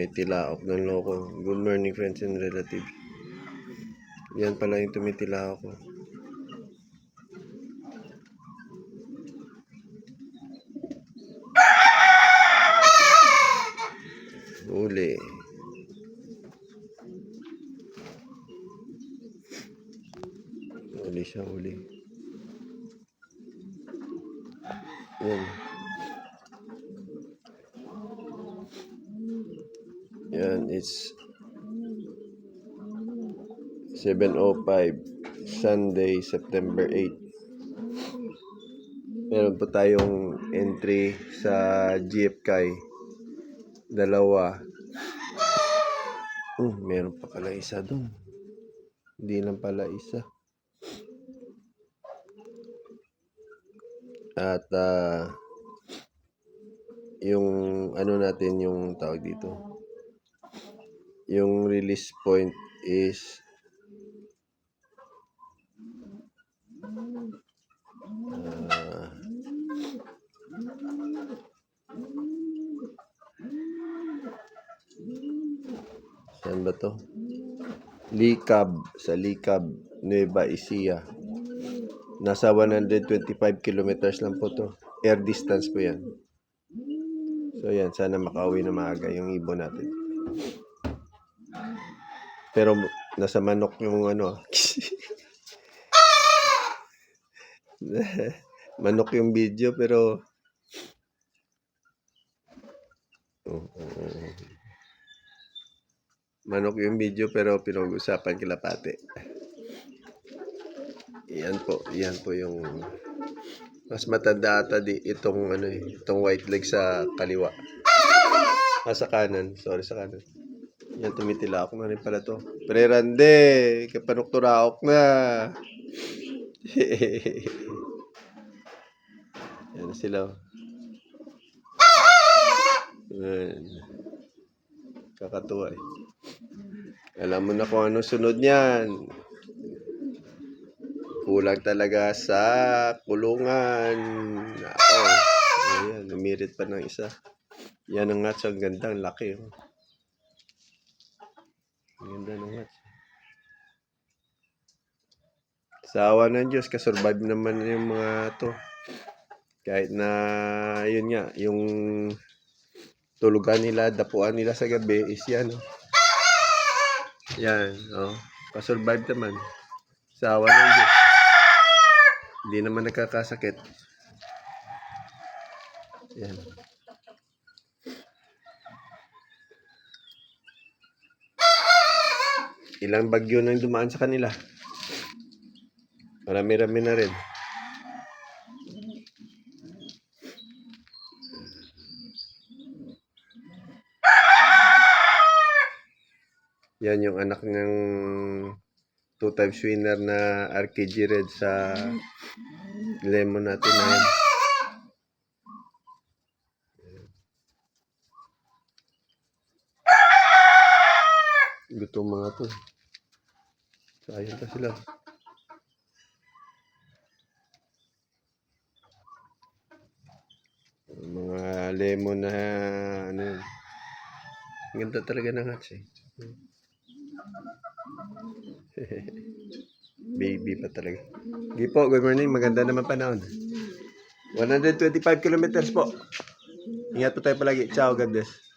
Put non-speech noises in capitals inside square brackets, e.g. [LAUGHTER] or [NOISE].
may tilaok ng loko. Good morning friends and relatives. Yan pala yung tumitilaok ko. Huli. Huli siya, huli. Yan. It's 7.05 Sunday, September 8. Meron po tayong entry sa GF Kai. Dalawa. Hmm, meron pa pala isa doon. Hindi lang pala isa. At ah, yung ano natin yung tawag dito. Yung release point is ah, saan ba to? Likab, sa Likab, Nueva Ecija. Nasa 125 kilometers lang po to. Air distance po yan. So yan, sana makauwi na maaga yung ibon natin. Pero nasa manok yung ano. [LAUGHS] manok yung video pero oo, oo. Manok yung video pero pinag-usapan kila pate. Yan po, yan po yung mas matanda ata di itong ano eh, itong white leg sa kaliwa. Ah, sa kanan. Sorry, sa kanan. Yan, tumitila ako na rin pala to. Prerande, kapanukturaok na. [LAUGHS] Yan sila. oh. Yan. Kakatuwa eh. Alam mo na kung ano sunod niyan. Kulang talaga sa kulungan. Ako. Ayan, numirit pa ng isa. Yan ang ngats. Ang ganda, ang laki. Oh. Ang ganda ng ngats. Sa awa ng Diyos, kasurvive naman yung mga to. Kahit na, yun nga, yung tulugan nila, dapuan nila sa gabi is yan. Oh. Yan, oh. Kasurvive naman. Sa awa ng Diyos. Hindi naman nagkakasakit. Yan. Ilang bagyo nang dumaan sa kanila. Marami-rami na rin. Yan yung anak ng two times winner na RKG Red sa lemon natin na yan. Gutom mga to. Sayang pa sila. Mga lemon na ano yun. Ganda talaga ng hats eh. [LAUGHS] Baby pa talaga. Hindi po, good morning. Maganda naman panahon. 125 kilometers po. Ingat po tayo palagi. Ciao, God bless.